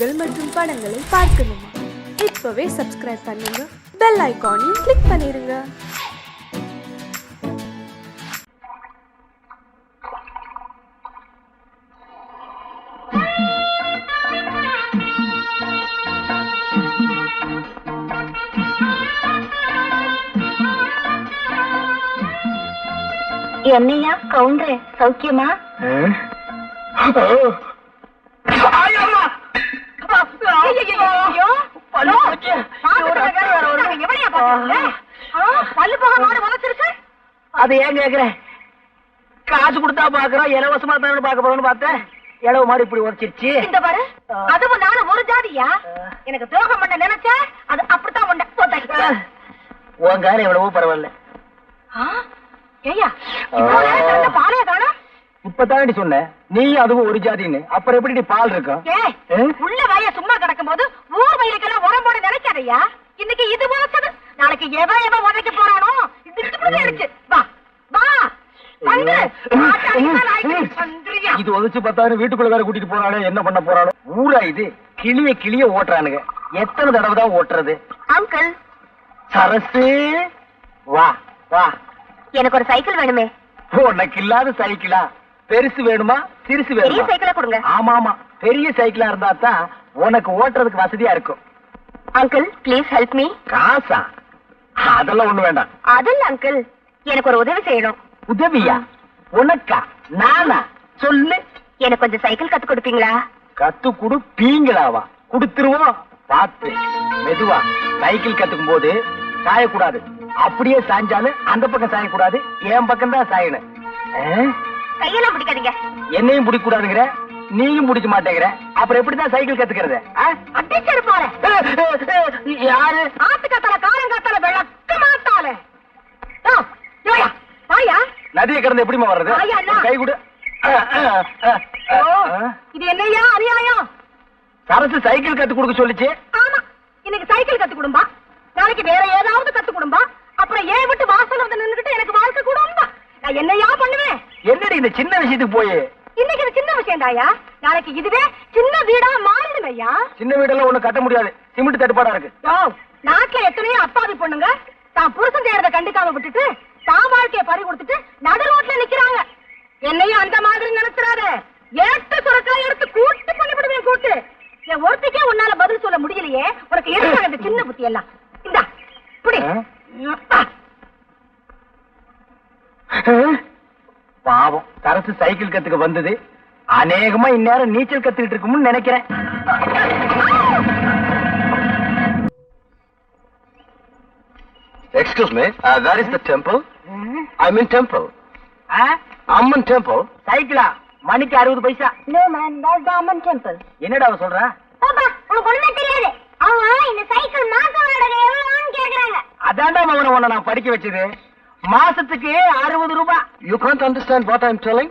நிகழ்ச்சிகள் மற்றும் படங்களை பார்க்கணுமா? இப்பவே சப்ஸ்கிரைப் பண்ணுங்க. பெல் ஐகானையும் கிளிக் பண்ணிருங்க. என்னையா கவுண்டரு சௌக்கியமா? அது ஏன் கேக்குற காசு கொடுத்தா பாக்குறோம் இலவசமா தானே பாக்க போறோம்னு பார்த்தேன். இலவு மாதிரி இப்படி உரைச்சிருச்சு இந்த பாரு அதுவும் நானும் ஒரு ஜாதியா? எனக்கு துரோகம் பண்ண நினைச்ச அது அப்படித்தான் பண்ண போட்டாங்க உன் காலம் எவ்வளவோ பரவாயில்ல. ஏய்யா இவ்வளவு நேரம் திறந்த பாலைய காணோம். இப்பதானடி சொன்னேன் நீ அதுவும் ஒரு ஜாதின்னு. அப்புறம் எப்படி பால் இருக்கும்? உள்ள வய சும்மா கிடக்கும் போது ஊர் வயலுக்கெல்லாம் உரம் போட நினைக்காதய்யா இன்னைக்கு இது வாசது நாளைக்கு எவன் எவன் உதைக்க போறானோ? இது அடிச்சு வா வா. இது உதச்சு பத்தாயிரம் வீட்டுக்குள்ள வேற கூட்டிட்டு போறாளே? என்ன பண்ண போறாளோ? ஊரா இது. கிளிய கிளிய ஓட்டுறானுங்க. எத்தனை தடவை தான் ஓட்டுறது? அங்கிள். சரசு. வா வா. எனக்கு ஒரு சைக்கிள் வேணுமே. உனக்கு இல்லாத சைக்கிளா? பெருசு வேணுமா? சிறுசு பெரிய வேணுமா சைக்கிளை கொடுங்க. ஆமா ஆமா பெரிய சைக்கிளா இருந்தா தான் உனக்கு ஓட்டுறதுக்கு வசதியா இருக்கும். அங்கிள் ப்ளீஸ் ஹெல்ப் மீ காசா? அதெல்லாம் ஒண்ணு வேண்டாம். அதில் அங்கிள் எனக்கு ஒரு உதவி செய்யணும். உதவியா? உனக்கா? நானா? சொல்லு. எனக்கு கொஞ்சம் சைக்கிள் கத்து கொடுப்பீங்களா? கத்து குடு பீங்களாவா குடுத்துருவோம். பார்த்து. மெதுவா. சைக்கிள் கத்துக்கும் போது சாயக்கூடாது. அப்படியே சாஞ்சாலும் அந்த பக்கம் சாயக்கூடாது என் பக்கம் தான் சாயணும். ஆ? கையெல்லாம் பிடிக்காதீங்க. என்னையும் பிடிக்க கூடாதுங்கிற நீயும் பிடிக்க மாட்டேங்கிற? அப்புறம் எப்படிதான் சைக்கிள் கத்துக்கிறது? அடிச்சது போல. யாரு? ஆத்து கத்தால காலம் கத்தால விளக்க யோயா, வாயா. நதியை கடந்து எப்படிமா வர்றது? ஐயா, அண்ணா. கை கொடு. ஓ. இது என்னையா அநியாயம்? சரசு சைக்கிள் கத்து கொடுக்க சொல்லிச்சு. ஆமா இன்னைக்கு சைக்கிள் கத்து கொடும்பா. நாளைக்கு வேற ஏதாவது கத்து கொடும்பா. அப்புறம் ஏன் விட்டு வாசல் வந்து நின்னுகிட்டு எனக்கு வாழ்க்கை கொடும்பா நான் என்னையா பண்ணுவேன்? என்னடி இந்த சின்ன விஷயத்துக்கு போய்? இன்னைக்கு இது சின்ன விஷயம் தாயா நாளைக்கு இதுவே சின்ன வீடா மாறிடும் ஐயா. சின்ன வீடெல்லாம் ஒண்ணு கட்ட முடியாது. சிமெண்ட் தட்டுப்பாடா இருக்கு. நாட்டுல எத்தனையோ அப்பாவி பொண்ணுங்க தான் புருஷன் செய்யறத கண்டுக்காம விட்டுட்டு தான் வாழ்க்கைய பறி கொடுத்துட்டு நடு ரோட்ல நிக்கிறாங்க. என்னையும் அந்த மாதிரி நினைச்சிடாத. ஏட்டு சுரக்கெல்லாம் எடுத்து கூட்டு பண்ணிவிடுவேன் கூட்டு. என் ஒருத்திக்கே உன்னால பதில் சொல்ல முடியலையே. உனக்கு எதுக்காக இந்த சின்ன புத்தி எல்லாம் இந்தா புடி? பாவம் சரசு சைக்கிள் கத்துக்க வந்தது. அநேகமா இந்நேரம் நீச்சல் கத்துக்கிட்டு இருக்கும்னு நினைக்கிறேன். Excuse me, uh, where is the temple? I'm in temple. Ah? Amman temple. சைக்கிளா? மணிக்கு அறுபது பைசா. No man that's Amman temple என்னடா அவ சொல்றா? பாப்பா உனக்கு ஒண்ணுமே தெரியாது. அவங்க இந்த சைக்கிள் மாச வாடகை எவ்வளவுன்னு கேக்குறாங்க. அதான்டா மகன உன்னை நான் படிக்க வச்சது. மாசத்துக்கு அறுபது ரூபாய் You can't understand what I'm telling?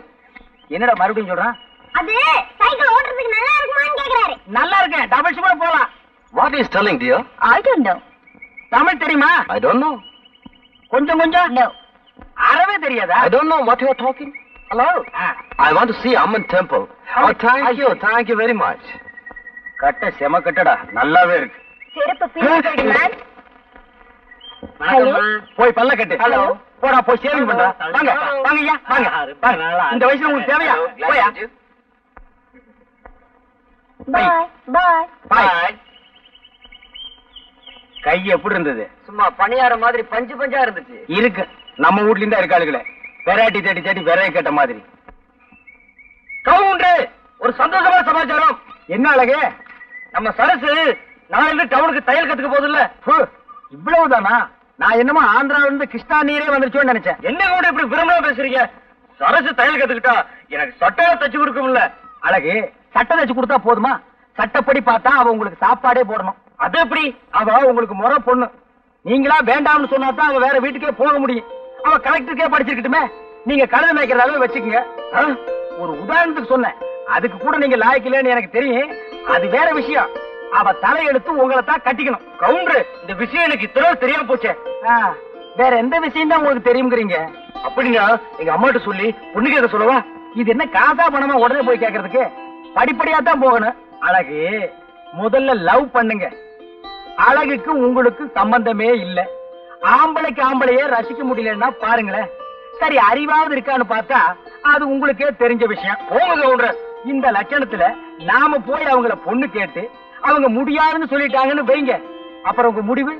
என்னடா மறுபடியும் சொல்றான் அது சைக்கிள் ஓட்டுறதுக்கு நல்லா இருக்குமான்னு கேக்குறாரு நல்லா இருக்கேன் டபுள் கூட போலாம் What he's telling, dear? I don't know. Tamil தெரியுமா I don't know. கொஞ்சம் கொஞ்சம் No. அறவே தெரியாதா I don't know what you're talking. Hello? Ah. I want to see Amman temple. Oh, thank I you, see. thank you very much. கட்ட செம கட்டடா நல்லாவே இருக்கு செருப்பு பீரியட் மேன். போய் பல்ல கட்டு. Hello. போடா போய் சேவிங் பண்றா. வாங்க வாங்க ஐயா வாங்க. இந்த வயசுல உங்களுக்கு தேவையா? போயா? கை எப்படி இருந்தது? சும்மா பணியார மாதிரி பஞ்சு பஞ்சா இருந்துச்சு. இருக்கு. நம்ம வீட்ல இருந்தா இருக்காளுகளே வெரைட்டி தேடி தேடி விரைய கேட்ட மாதிரி. கவுண்டரு ஒரு சந்தோஷமான சமாச்சாரம். என்ன அழகு? நம்ம சரசு நாளைக்கு டவுனுக்கு தையல் கத்துக்க போகுதுல்ல. இவ்வளவுதானா? நான் என்னமோ ஆந்திரால இருந்து கிருஷ்ணா நீரே வந்துருச்சோன்னு நினைச்சேன். என்ன கூட இப்படி விரும்பலாம் பேசுறீங்க? சரசு தையல் கத்துக்கிட்டா எனக்கு சட்டையா தச்சு கொடுக்கும்ல அழகு சட்டை தச்சு கொடுத்தா போதுமா? சட்டப்படி பார்த்தா அவ உங்களுக்கு சாப்பாடே போடணும். அது எப்படி? அவ உங்களுக்கு முறை பொண்ணு. நீங்களா வேண்டாம்னு சொன்னா தான் அவ வேற வீட்டுக்கே போக முடியும். அவ கலெக்டருக்கே படிச்சிருக்கட்டுமே. நீங்க கழுதை மேய்க்கிறதாவே வச்சுக்கோங்க. ஒரு உதாரணத்துக்கு சொன்னேன். அதுக்கு கூட நீங்க லாய்க்கலன்னு எனக்கு தெரியும். அது வேற விஷயம். அவ தலையெடுத்து உங்களை தான் கட்டிக்கணும். கவுண்டரு இந்த விஷயம் எனக்கு இத்தனை தெரியாம போச்சே. வேற எந்த விஷயம் தான் உங்களுக்கு தெரியுங்கிறீங்க அப்படிங்க எங்க அம்மாட்ட சொல்லி பொண்ணு கேட்க சொல்லவா? இது என்ன காசா பணமா உடனே போய் கேக்குறதுக்கு படிப்படியா தான் போகணும். அழகு முதல்ல லவ் பண்ணுங்க. அழகுக்கு உங்களுக்கு சம்பந்தமே இல்ல. ஆம்பளைக்கு ஆம்பளையே ரசிக்க முடியலன்னா பாருங்களேன். சரி அறிவாவது இருக்கான்னு பார்த்தா அது உங்களுக்கே தெரிஞ்ச விஷயம். போங்க கவுண்டர். இந்த லட்சணத்துல நாம போய் அவங்கள பொண்ணு கேட்டு அவங்க முடியாதுன்னு சொல்லிட்டாங்கன்னு வைங்க. அப்புறம் உங்க முடிவு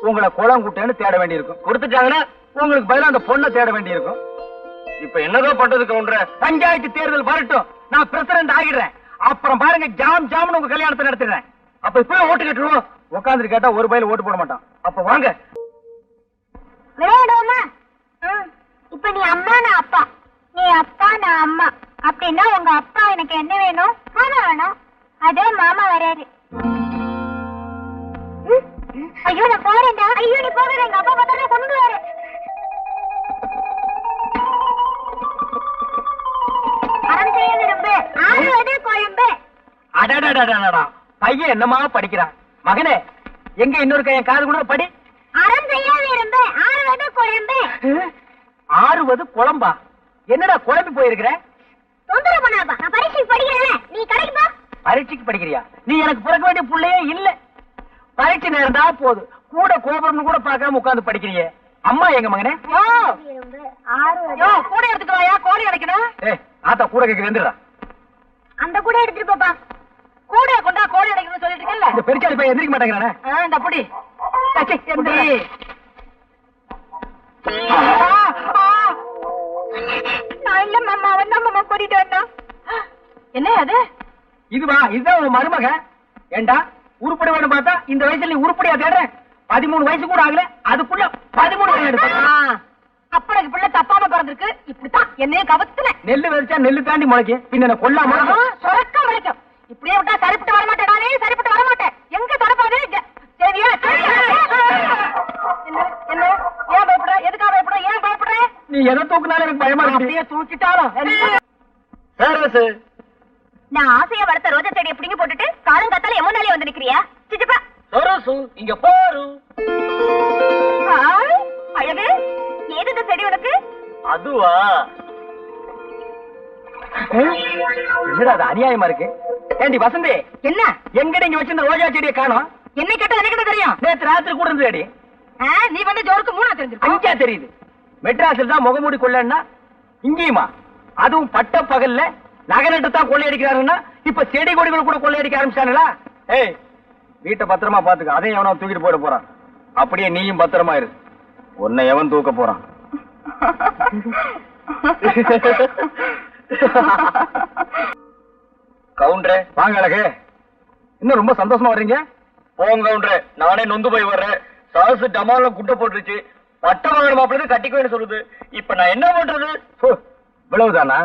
உங்களை குளம் குட்டேன்னு தேட வேண்டியிருக்கும். கொடுத்துட்டாங்கன்னா உங்களுக்கு பதிலா அந்த பொண்ணை தேட வேண்டியிருக்கும். இப்ப என்னதான் பண்றது கவுண்டர்? பஞ்சாயத்து தேர்தல் வரட்டும். நான் பிரசிடண்ட் ஆகிடுறேன். அப்புறம் பாருங்க ஜாம் ஜாம்னு உங்க கல்யாணத்தை நடத்திடுறேன். அப்ப இப்பவே ஓட்டு கட்டுருவோம் உட்காந்துட்டு கேட்டா ஒரு பயில ஓட்டு போட மாட்டான். அப்ப வாங்க. விளையாடுவோமா? இப்ப நீ அம்மா நான் அப்பா. நீ அப்பா நான் அம்மா. அப்படின்னா உங்க அப்பா எனக்கு என்ன வேணும்? மாமா வேணும். அதே மாமா வராரு ஐயோ நான் போறேன்டா. ஐயோ நீ போகிற எங்க அப்பா பார்த்தா கொண்டு வர அறம் செய்ய விரும்பு ஆறுவது கொழும்பு. அடடடடடடா பையன் என்னமா படிக்கிறான்? மகனே எங்க இன்னொரு கையன் காது கூட படி. அறம் செய்ய விரும்பு ஆறுவது கொழும்பு. ஆறுவது குழம்பா? என்னடா குழம்பி போயிருக்கிற? தொந்தரவு பண்ணாதப்பா. நான் பரீட்சைக்கு படிக்கிறேன் நீ கடைக்கு போ. பரீட்சைக்கு படிக்கிறியா? நீ எனக்கு பிறக்க வேண்டிய புள்ளையே இல்ல. பரீட்சை நேரம் தான் போகுது கூட கோபுரம்னு கூட பார்க்காம உட்கார்ந்து படிக்கிறியே. அம்மா எங்க மகனே? யோ! கூட எடுத்துட்டு வாயா கோழி அடைக்கணும்? ஏ ஆத்தா கூட கேக்குது எந்திரா அந்த கூட எடுத்துட்டு போப்பா. கூட கொண்டா கோழி அடைக்கணும்னு சொல்லிட்டு இருக்கல இந்த பெருச்சாளி பையன் எந்திரிக்க மாட்டேங்கிறானே? இந்த புடி. சச்சி, புடி. நான் இல்ல மாமா அவன் தான் மாமா கூட்டிட்டு வந்தான். என்ன அது? இதுவா இதுதான் உன் மருமக? ஏண்டா உருப்படி வேணும் பார்த்தா இந்த வயசுல நீ உருப்படியா தேடுற? பதிமூணு வயசு கூட ஆகல அதுக்குள்ள பதிமூணு அப்பனுக்கு பிள்ளை தப்பாம பிறந்திருக்கு இப்படித்தான் என்னைய கவத்துன நெல்லு வெறிச்சா நெல்லு தாண்டி முளைக்கும் பின்ன கொல்லாம சொரக்க முளைக்கும். இப்படியே விட்டா சரிப்பட்டு வர மாட்டேன் நானே சரிப்பட்டு வர மாட்டேன் எங்க தொடப்பாது சரியா? என்ன? ஏன் பயப்படுற? எதுக்காக பயப்படுற? ஏன் பயப்படுற? நீ எதை தூக்குனாலும் எனக்கு பயமா இருக்கு. அப்படியே தூக்கிட்டாலும் சரசு நான் ஆசையா வளர்த்த ரோஜா செடியை பிடிங்கி போட்டுட்டு காலங்காத்தால எம்மனாலே வந்து நிக்கிறியா? சிச்சப்பா சரசு இங்க பாரு. அழகு. ஏது இந்த செடி உனக்கு? அதுவா? என்னடா அது அநியாயமா இருக்கு? ஏண்டி வசந்தி என்ன? எங்கடி இங்க வச்சிருந்த ரோஜா செடியை காணோம்? என்னை கேட்டா எனக்கு தெரியும்? நேத்து ராத்திரி கூட இருந்தது ஆ, நீ வந்து ஜோருக்கு மூணா தெரிஞ்சிருக்க அஞ்சா தெரியுது. மெட்ராஸில் தான் முகமூடி கொள்ளன்னா இங்கேயுமா? அதுவும் பட்ட பகல்ல நகரட்டு தான் கொள்ளையடிக்கிறாருன்னா இப்ப செடி கொடிகள் கூட கொள்ளையடிக்க ஆரம்பிச்சாங்களா ஏய் வீட்டை பத்திரமா பாத்துக்க அதையும் எவனோ தூக்கிட்டு போயிட போறான். அப்படியே நீயும் பத்திரமா இரு. உன்னை எவன் தூக்க போறான்? கவுண்டரே வாங்க அழகு. இன்னும் ரொம்ப சந்தோஷமா வர்றீங்க? போங்க கவுண்டரே நானே நொந்து போய் வர்றேன். சாசு டமால குட்டை போட்டுருச்சு. பட்டம் வாங்கின மாப்பிள்ளை கட்டிக்குவேன்னு சொல்லுது. இப்ப நான் என்ன பண்றது? விளவுதானா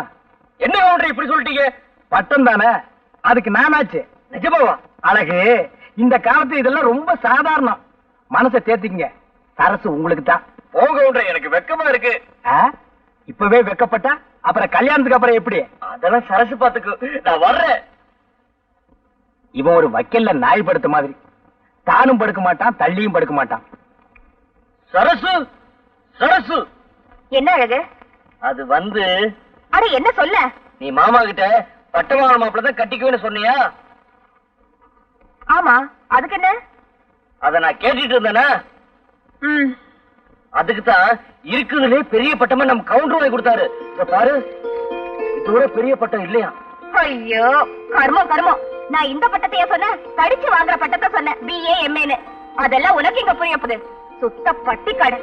என்ன கவுண்டர் இப்படி சொல்லிட்டீங்க? பட்டம் தானே? அதுக்கு நானாச்சு நிஜமாவா அழகு இந்த காலத்து இதெல்லாம் ரொம்ப சாதாரணம். மனசை தேத்திக்கங்க. சரசு உங்களுக்கு தான். கவுண்டர் எனக்கு வெக்கமா இருக்கு. இப்பவே வெக்கப்பட்டா? அப்புறம் கல்யாணத்துக்கு அப்புறம் எப்படி? அதெல்லாம் சரசு பாத்துக்கு. நான் வர்றேன். இவன் ஒரு வக்கல்ல நாய் படுத்த மாதிரி. தானும் படுக்க மாட்டான் தள்ளியும் படுக்க மாட்டான். சரசு! சரசு! என்ன அழகு? அது வந்து அட என்ன சொல்ல? நீ மாமா கிட்ட பட்டமான மாப்பிள்ள தான் கட்டிக்குவேன்னு சொன்னியா? ஆமா அதுக்கு என்ன? அத நான் கேட்டுட்டு இருந்தேனா? அதுக்கு தான் இருக்குதுலே பெரிய பட்டமா நம்ம கவுண்டர் வாங்கி கொடுத்தாரு. பாரு இதோட பெரிய பட்டம் இல்லையா? ஐயோ கர்மம் கர்மம். நான் இந்த பட்டத்தைய சொன்னேன் படிச்சு வாங்குற பட்டத்தை சொன்னேன் பிஏ எம்ஏன்னு அதெல்லாம் உனக்கு இங்க புரிய போகுது? சுத்த பட்டி கடை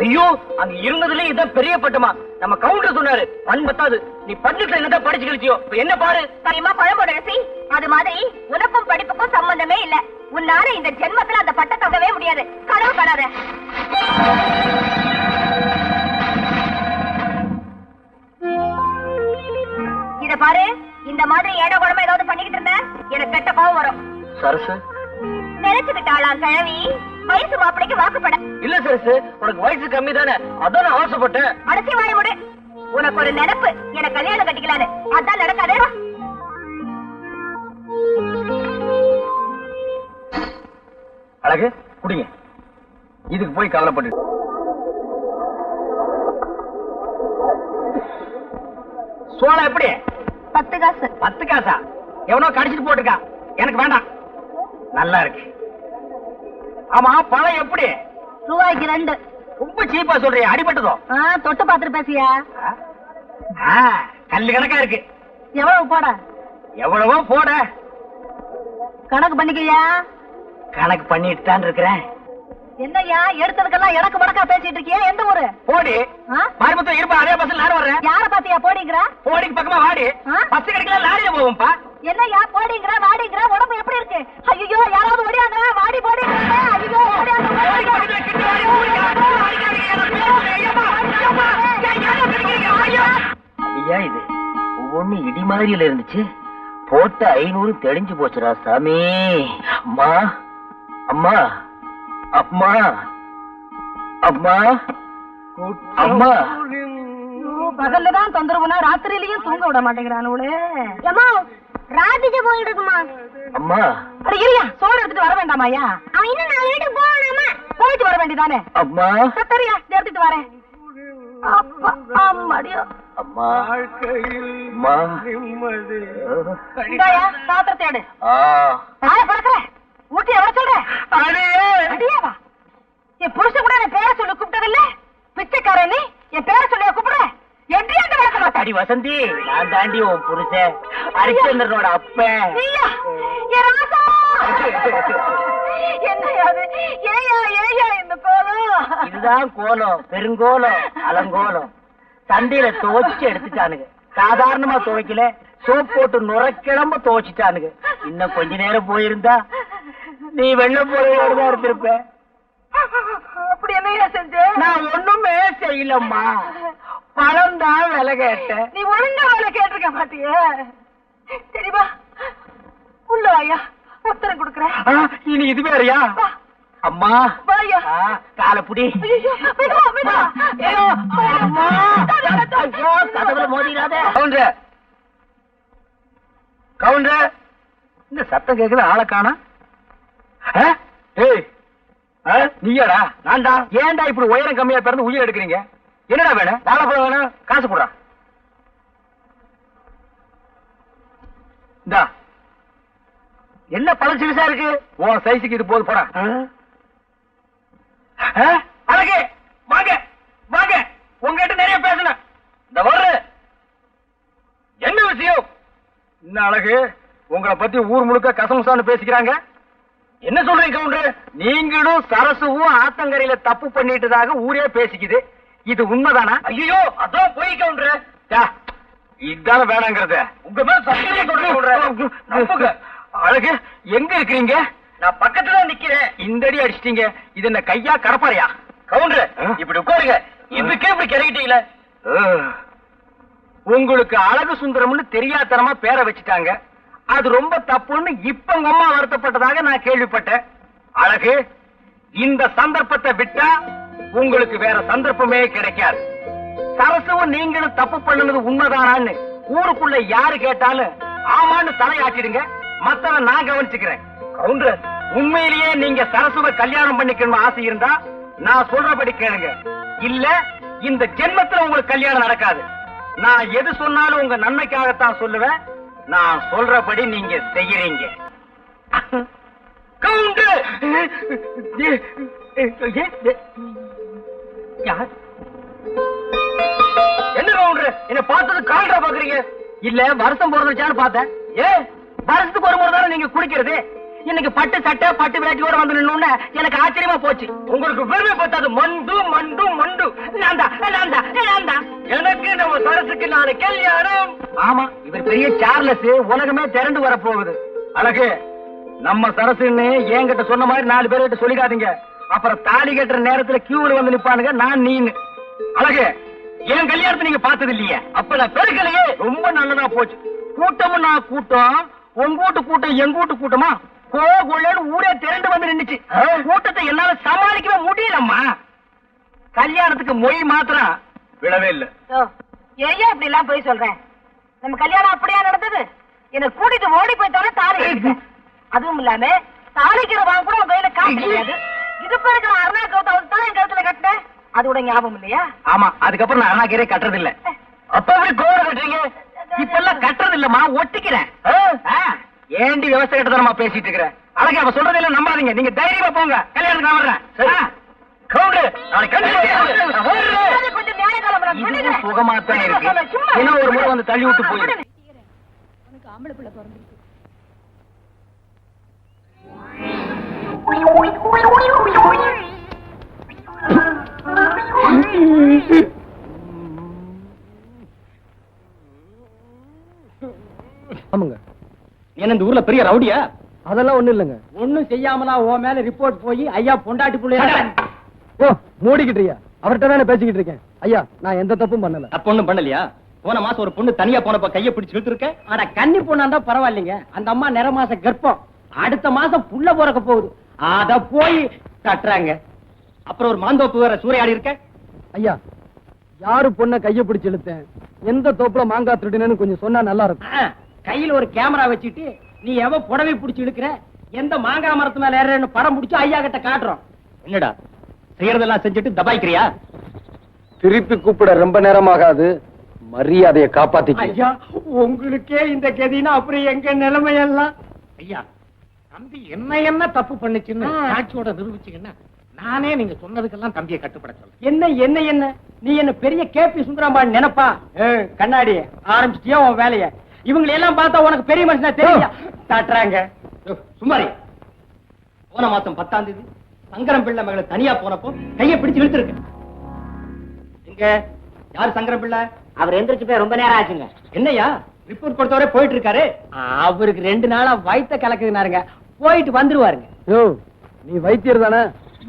ஐயோ அங்க இருந்ததுல இதான் பெரிய பட்டமா. நம்ம கவுண்டர் சொன்னாரு பண் பத்தாது. நீ பன்னெண்டுல என்னதான் படிச்சு கழிச்சியோ? இப்ப என்ன பாரு? தெரியுமா பழமோட ரசி. அது மாதிரி உனக்கும் படிப்புக்கும் சம்பந்தமே இல்ல. உன்னால இந்த ஜென்மத்துல அந்த பட்டத்தை வாங்கவே முடியாது. கனவு காணாத இத பாரு இந்த மாதிரி ஏட குழம்பு ஏதாவது பண்ணிக்கிட்டு இருந்த? எனக்கு கெட்ட கோவம் வரும். சரசு? நினைச்சுக்கிட்டாளாம் கிழவி? வயசு மாப்பிளைக்கு வாக்குப்பட இல்ல சரசு உனக்கு வயசு கம்மி தானே அதான் ஆசைப்பட்டேன். அடைச்சி வாய முடு உனக்கு ஒரு நினைப்பு. எனக்கு கல்யாணம் கட்டிக்கலான்னு. அதான் நடக்காதே அழகு குடிங்க. இதுக்கு போய் கவலைப்பட்டு சோளம் எப்படி? பத்து காசு. பத்து காசா? எவனோ கடிச்சிட்டு போட்டுருக்கா எனக்கு வேண்டாம். நல்லா இருக்கு. ஆமா பழம் எப்படி? ரூபாய்க்கு ரெண்டு. ரொம்ப சீப்பா சொல்றிய அடிபட்டதோ? தொட்டு பாத்துட்டு பேசியா ஆ, கல்லு கணக்கா இருக்கு. எவ்வளவு போட? எவ்வளவோ போட. கணக்கு பண்ணிக்கையா கணக்கு பண்ணிட்டு தான் இருக்கிறேன். என்னய்யா எடுத்ததுக்கெல்லாம் எனக்கு மடக்கா பேசிட்டு இருக்கியா எந்த ஊரு? போடி? மாரிமுத்தம் இருப்பா அதே பஸ்ல நானும் வர்றேன். யார பாத்தியா போடிங்கிற? போடிக்கு பக்கமா வாடி? பஸ் கிடைக்கல லாரியில போவோம்ப்பா என்னய்யா போடிங்கிற வாடிங்கிற உடம்பு எப்படி இருக்கு? ஐயோ யாராவது ஓடியாங்க வாடி போடிங்கிற ஐயோ? ஐயோ. இது ஒவ்வொன்னு இடி மாதிரியில இருந்துச்சு. போட்ட ஐநூறு தெளிஞ்சு போச்சுடா சாமி. அம்மா அம்மா அம்மா அம்மா அம்மா. பகல்ல தான் தொந்தரவுனா ராத்திரிலயும் தூங்க விட மாட்டேங்கிறானுங்களே ஏமா ராத்திரி போயிட்டு இருக்குமா அம்மா. அட இருயா சோறு எடுத்துட்டு வர வேண்டாமாயா அவன் இன்னும் நாலு வீட்டுக்கு போகணுமா போயிட்டு வர வேண்டியதானே? அம்மா. இதை எடுத்துட்டு வரேன். பாத்திரத்தை எடு. ஊட்டி எவ்வளவு சொல்ற. அடியே. அடியாவா என் புருஷன் கூட என் பேரை சொல்லி கூப்பிட்டதில்ல. பிச்சைக்காரன் நீ என் பேரை சொல்லி கூப்பிடுற எப்படி அந்த விளக்க மாட்டேன் அடி வசந்தி. நான் தாண்டி உன் புருஷன். ஹரிச்சந்திரனோட கோலம்? இதுதான் கோலம் பெருங்கோலம் அலங்கோலம். சந்தையில துவைச்சு எடுத்துட்டானுங்க. சாதாரணமா துவைக்கல சோப் போட்டு நுரக்கிழம்ப துவைச்சிட்டானுங்க. இன்னும் கொஞ்ச நேரம் போயிருந்தா நீ வெள்ள போலையோட தான் இருந்திருப்ப. அப்படி என்னையா செஞ்ச? நான் ஒண்ணுமே செய்யலம்மா. பழம் தான் விலை கேட்டேன் நீ ஒழுங்கா வேலை கேட்டிருக்க மாட்டியே. சரிவா உள்ள வாயா. உத்தரம் கொடுக்குறேன். இனி இது வேறயா? அம்மா. வாயா. ஆ, காலை புடி. ஐயோ விடா விடா ஐயோ, அம்மா. ஐயோ, கதவுல மோதிராத கவுண்டர். கவுண்டர். இந்த சத்தம் கேக்குது ஆளை காணா? ஏய் நீயாடா? நான்டா. ஏன்டா இப்படி உயரம் கம்மியா பிறந்து உயிர் எடுக்கிறீங்க? என்னடா வேணும் வாழைப்பழம் வேணும் காசு போடுறா இந்தா. என்ன பழம் சிறுசா இருக்கு? உன் சைஸுக்கு இது போது போடா? அழகு வாங்க வாங்க. உங்ககிட்ட நிறைய பேசணும். இந்த வர்ற. என்ன விஷயம்? என்ன அழகு? உங்களை பத்தி ஊர் முழுக்க கசமுசான்னு பேசிக்கிறாங்க. என்ன சொல்றீங்க கவுண்டர்? நீங்களும் சரசுவும் ஆத்தங்கரையில தப்பு பண்ணிட்டதாக ஊரே பேசிக்குது. இது உண்மைதானா? ஐயோ அதான் போய் கவுண்டர். இதான வேணாங்கிறது. உங்க மேல சத்தியம் சொல்றேன். அழகு எங்க இருக்கிறீங்க? நான் பக்கத்துல நிக்கிறேன். இந்த அடி அடிச்சிட்டீங்க. இது என்ன கையா கடப்பாறையா? கவுண்டர் இப்படி உட்காருங்க. இதுக்கே இப்படி கிடைக்கிட்டீங்களே உங்களுக்கு அழகு சுந்தரம்னு தெரியாதனமா பேரை வச்சுட்டாங்க. அது ரொம்ப தப்புன்னு இப்ப உங்க அம்மா வருத்தப்பட்டதாக நான் கேள்விப்பட்டேன். அழகு இந்த சந்தர்ப்பத்தை விட்டா உங்களுக்கு வேற சந்தர்ப்பமே கிடைக்காது. சரசுவும் நீங்களும் தப்பு பண்ணுனது உண்மைதானான்னு ஊருக்குள்ள யாரு கேட்டாலும் ஆமான்னு தலையாட்டிடுங்க. மத்தவன் நான் கவனிச்சுக்கிறேன். கவுண்டர் உண்மையிலேயே நீங்க சரசுவை கல்யாணம் பண்ணிக்கணும் ஆசை இருந்தா நான் சொல்றபடி கேளுங்க. இல்ல இந்த ஜென்மத்துல உங்களுக்கு கல்யாணம் நடக்காது. நான் எது சொன்னாலும் உங்க நன்மைக்காகத்தான் சொல்லுவேன். நான் சொல்றபடி நீங்க செய்யறீங்க. கவுண்டர்! யார்? என்ன கவுண்டர் என்ன பார்த்தது கால்ரா பாக்குறீங்க? இல்ல வருஷம் பிறந்துச்சான்னு பார்த்தேன். ஏ வருஷத்துக்கு ஒரு முறை தானே நீங்க குடிக்கிறது இன்னைக்கு பட்டு சட்டை பட்டு வேட்டியோட வந்து நின்னு எனக்கு ஆச்சரியமா போச்சு. உங்களுக்கு பெருமை பத்தாது. மண்டு மண்டு மண்டு. நான் தான் நான் எனக்கு நம்ம சரசுக்கு நாலு கல்யாணம். ஆமா இவர் பெரிய சார்லஸ் உலகமே திரண்டு வர போகுது அழகு நம்ம சரசுன்னு என்கிட்ட சொன்ன மாதிரி நாலு பேர்கிட்ட சொல்லிக்காதீங்க. அப்புறம் தாலி கட்டுற நேரத்துல கியூல வந்து நிப்பானுங்க நான் நீன்னு அழகு என் கல்யாணத்தை நீங்க பார்த்தது இல்லையே? அப்ப நான் பெருக்கலையே. ரொம்ப நல்லதா போச்சு. கூட்டமும் நான் கூட்டம் உங்க வீட்டு கூட்டம் எங்க வீட்டு கூட்டமா? கோ கொள்ளன்னு ஊரே திரண்டு வந்து நின்னுச்சு. கூட்டத்தை என்னால சமாளிக்கவே முடியலம்மா. கல்யாணத்துக்கு மொய் மாத்திரம் விடவே இல்ல. ஓ, ஏய்யா இப்படி எல்லாம் போய் சொல்றேன் நம்ம கல்யாணம் அப்படியா நடந்தது? என்ன கூட்டிட்டு ஓடி போயிட்டாலே தாலி கட்டிட்டேன். அதுவும் இல்லாம தாலிக்கிற வாங்க கூட உன் கையில காசு கிடையாது. இது இருக்கிற அருணா கௌதம் தான் என் கழுத்துல கட்டினேன். அது கூட ஞாபகம் இல்லையா? ஆமா அதுக்கப்புறம் நான் அண்ணாக்கீரே கட்டுறது இல்ல அப்ப எப்படி கோவம் கட்டுறீங்க? இப்ப எல்லாம் கட்டுறது இல்லம்மா ஒட்டிக்கிறேன். ஆ, ஏண்டி விவசாய கட்டதனமா பேசிட்டு இருக்கிற? அழகே அவ சொல்றதெல்லாம் நம்பாதீங்க. நீங்க தைரியமா போங்க. கல்யாணத்துக்கு நான் வர்றேன். கவுண்டு நாளைக்கு இருக்கு. இன்னும் ஒரு முறை வந்து தள்ளி விட்டு போயிரு ஆமாங்க. என்ன இந்த ஊர்ல பெரிய ரவுடியா? அதெல்லாம் ஒண்ணும் இல்லைங்க. ஒண்ணும் செய்யாமலா உன் மேல ரிப்போர்ட் போய் ஐயா பொண்டாட்டி புள்ளைய ஓ மூடிக்கிட்டியா அவர்கிட்ட தானே பேசிக்கிட்டு இருக்கேன். ஐயா நான் எந்த தப்பும் பண்ணல. அப்ப ஒண்ணும் பண்ணலையா? போன மாசம் ஒரு பொண்ணு தனியா போனப்ப கைய பிடிச்சு இழுத்துருக்க? ஆனா கன்னி பொண்ணா பரவாயில்லைங்க. அந்த அம்மா நிற மாச கர்ப்பம். அடுத்த மாசம் புள்ள பிறக்க போகுது. அத போய் கட்டுறாங்க. அப்புறம் ஒரு மாந்தோப்பு வேற சூறையாடி இருக்க. ஐயா யாரு பொண்ண கைய பிடிச்சு இழுத்தேன்? எந்த தோப்புல மாங்காய் திருடினு கொஞ்சம் சொன்னா நல்லா இருக்கும் கையில ஒரு கேமரா வச்சுட்டு நீ எவ புடவை பிடிச்சு இழுக்கிற? எந்த மாங்காய் மரத்து மேல ஏறன்னு படம் பிடிச்சு ஐயா கிட்ட காட்டுறோம். என்னடா செய்யறதெல்லாம் செஞ்சுட்டு தபாய்க்கிறியா? திருப்பி கூப்பிட ரொம்ப நேரம் ஆகாது மரியாதையை காப்பாத்திக்க. ஐயா உங்களுக்கே இந்த கதினா அப்புறம் எங்க நிலைமை எல்லாம் ஐயா தம்பி என்ன என்ன தப்பு பண்ணுச்சுன்னு சாட்சியோட நிரூபிச்சீங்கன்னா நானே நீங்க சொன்னதுக்கெல்லாம் தம்பியை கட்டுப்பட சொல்றேன் என்ன என்ன என்ன? நீ என்ன பெரிய கேபி சுந்தரம்பான் நினைப்பா? கண்ணாடி ஆரம்பிச்சிட்டியா உன் வேலைய? இவங்களை எல்லாம் பார்த்தா உனக்கு பெரிய மனுஷனா தெரியா தாட்டுறாங்க. சுமாரி. போன மாசம் பத்தாம் தேதி சங்கரம் பிள்ளை மகளை தனியா போனப்போ கைய பிடிச்சு இழுத்துருக்கு. எங்க? யார் சங்கரம் பிள்ளை? அவர் எந்திரிச்சு போய் ரொம்ப நேரம் ஆச்சுங்க. என்னையா? ரிப்போர்ட் கொடுத்தவரே போயிட்டு இருக்காரு. அவருக்கு ரெண்டு நாளா வயித்த கலக்குதுனாருங்க போயிட்டு வந்துருவாருங்க. யோ நீ வைத்தியர் தானே?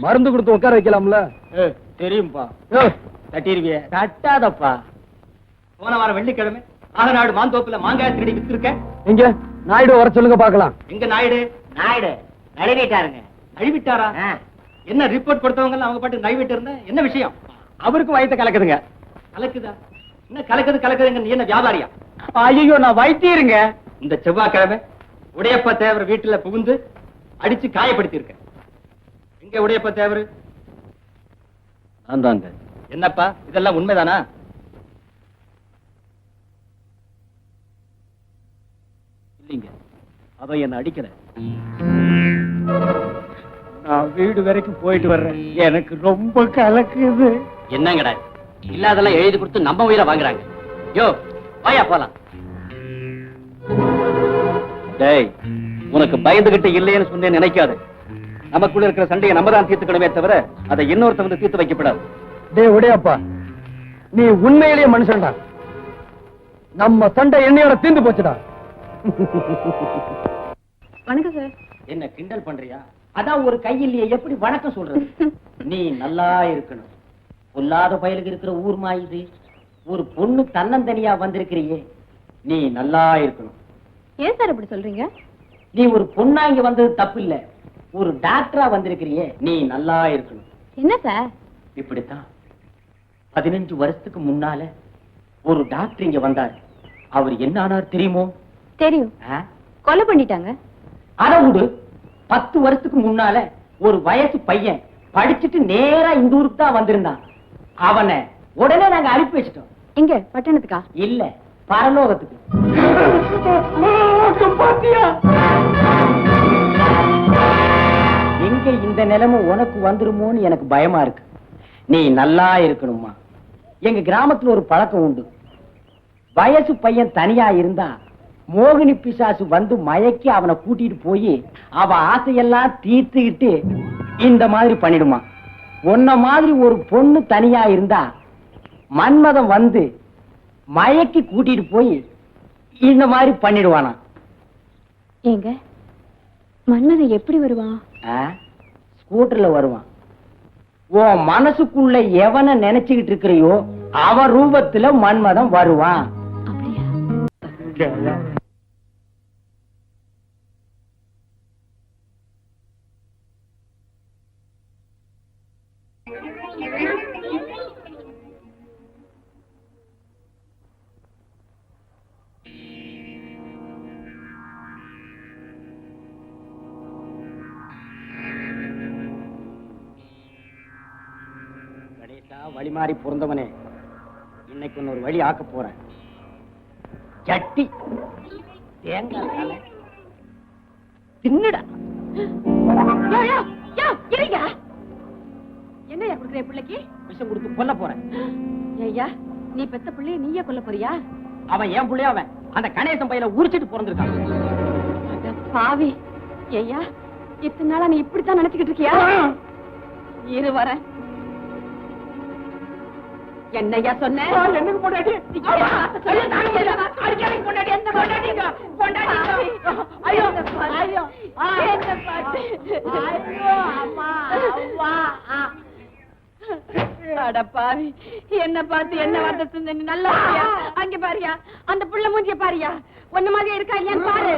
மருந்து கொடுத்து உட்கார வைக்கலாம்ல? தெரியும்பா. யோ. தட்டிருவிய. தட்டாதப்பா. போன வாரம் வெள்ளிக்கிழமை ஆகநாடு மாந்தோப்புல மாங்காய் திருடி வித்துருக்க. எங்க? நாயுடு வர சொல்லுங்க பாக்கலாம் எங்க நாயுடு? நாயுடு நழுவிட்டாருங்க. அழிவிட்டாரா என்ன ரிப்போர்ட் கொடுத்தவங்க எல்லாம் அவங்க பாட்டு நழுவிட்டு இருந்த? என்ன விஷயம்? அவருக்கு வயித்த கலக்குதுங்க. கலக்குதா? என்ன கலக்குது கலக்குதுங்க நீ என்ன வியாபாரியா? ஐயோ நான் வைத்தியருங்க. இந்த செவ்வாய்க்கிழமை உடையப்ப தேவர் வீட்டுல புகுந்து அடிச்சு காயப்படுத்தி இருக்க எங்க உடையப்ப தேவர்? நான் தாங்க என்னப்பா? இதெல்லாம் உண்மைதானா? இல்லைங்க. அவன் என்ன அடிக்கல. நான் வீடு வரைக்கும் போயிட்டு வர்றேன். எனக்கு ரொம்ப கலக்குது என்னங்கடா? இல்லாதெல்லாம் எழுதி கொடுத்து நம்ம உயிரை வாங்குறாங்க. யோ வாயா போலாம். டேய் உனக்கு பயந்துகிட்டு இல்லைன்னு சொன்னேன் நினைக்காத. நமக்குள்ள இருக்கிற சண்டையை நம்ம தான் தீர்த்துக்கணுமே தவிர அதை இன்னொருத்த வந்து தீர்த்து வைக்கப்படாது. டேய் உடையப்பா. நீ உண்மையிலேயே மனுஷன்டா. நம்ம சண்டை என்னையோட தீந்து போச்சுடா. வணக்கம் சார். என்ன கிண்டல் பண்றியா? அதான் ஒரு கையிலேயே எப்படி வணக்கம் சொல்றது? நீ நல்லா இருக்கணும். பொல்லாத பயலுக்கு இருக்கிற ஊர்மா இது. ஒரு பொண்ணு தன்னந்தனியா வந்திருக்கிறியே. நீ நல்லா இருக்கணும். ஏன் சார் இப்படி சொல்றீங்க? நீ ஒரு பொண்ணா இங்க வந்தது தப்பு இல்ல ஒரு டாக்டரா வந்திருக்கிறியே நீ நல்லா இருக்கணும். என்ன சார்? இப்படித்தான். பதினஞ்சு வருஷத்துக்கு முன்னால ஒரு டாக்டர் இங்க வந்தார். அவர் என்ன ஆனார் தெரியுமோ? தெரியும். ஆ? கொலை பண்ணிட்டாங்க. அத விடு பத்து வருஷத்துக்கு முன்னால ஒரு வயசு பையன் படிச்சுட்டு நேரா இந்த ஊருக்கு தான் வந்திருந்தான். அவனை உடனே நாங்க அனுப்பி வச்சிட்டோம். இங்க பட்டணத்துக்கா? இல்ல பரலோகத்துக்கு. எங்க இந்த நிலைமை உனக்கு வந்துருமோன்னு எனக்கு பயமா இருக்கு. நீ நல்லா இருக்கணுமா எங்க கிராமத்துல ஒரு பழக்கம் உண்டு. வயசு பையன் தனியா இருந்தா மோகினி பிசாசு வந்து மயக்கி அவனை கூட்டிட்டு போய் அவ ஆசையெல்லாம் தீர்த்துக்கிட்டு இந்த மாதிரி பண்ணிடுமா. உன்ன மாதிரி ஒரு பொண்ணு தனியா இருந்தா மன்மதம் வந்து மயக்கி கூட்டிட்டு போய் இந்த மாதிரி பண்ணிடுவானா. ஏங்க? மன்மதன் எப்படி வருவான்? ஸ்கூட்டர்ல வருவான். உன் மனசுக்குள்ள எவனை நினைச்சுக்கிட்டு இருக்கிறியோ அவன் ரூபத்துல மன்மதன் வருவான். வழி மாறி பிறந்தவனே இன்னைக்கு ஒன்னு ஒரு வழி ஆக்க போறேன். சட்டி தேங்காய். தின்னுடா. யோ, யோ, யோ, இருங்க. என்னய்யா குடுக்குற பிள்ளைக்கு? விஷம் கொடுத்து கொல்ல போறேன். ஐயா நீ பெத்த பிள்ளைய நீயே கொல்ல போறியா? அவன் என் புள்ளைய அவன். அந்த கணேசன் பையில உரிச்சிட்டு பிறந்திருக்கான். பாவி. ஐயா இத்தனை நாளா நீ இப்படித்தான் நினைச்சுக்கிட்டு இருக்கியா? இரு வரேன். என்னய்யா சொன்ன? என்னக்கு பொண்டாட்டி? ஐயோ ஐயோ என்ன பார்த்து என்ன வார்த்தை சொன்ன நீ நல்லா இருக்கியா? அங்க பாரியா அந்த புள்ள மூஞ்சிய பாரியா. ஒண்ணு மாதிரி இருக்கா இல்லையான்னு பாரு.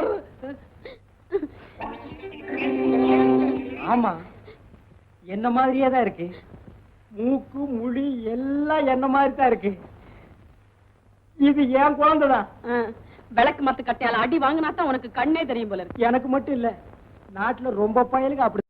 ஆமா என்ன மாதிரியே தான் இருக்கு? மூக்கு முடி எல்லாம் என்ன மாதிரி தான் இருக்கு. இது என் குழந்தைதான் விளக்கு மத்து கட்டையால அடி வாங்கினா தான் உனக்கு கண்ணே தெரியும் போல இருக்கு. எனக்கு மட்டும் இல்ல நாட்டுல ரொம்ப பயலுக்கு அப்படி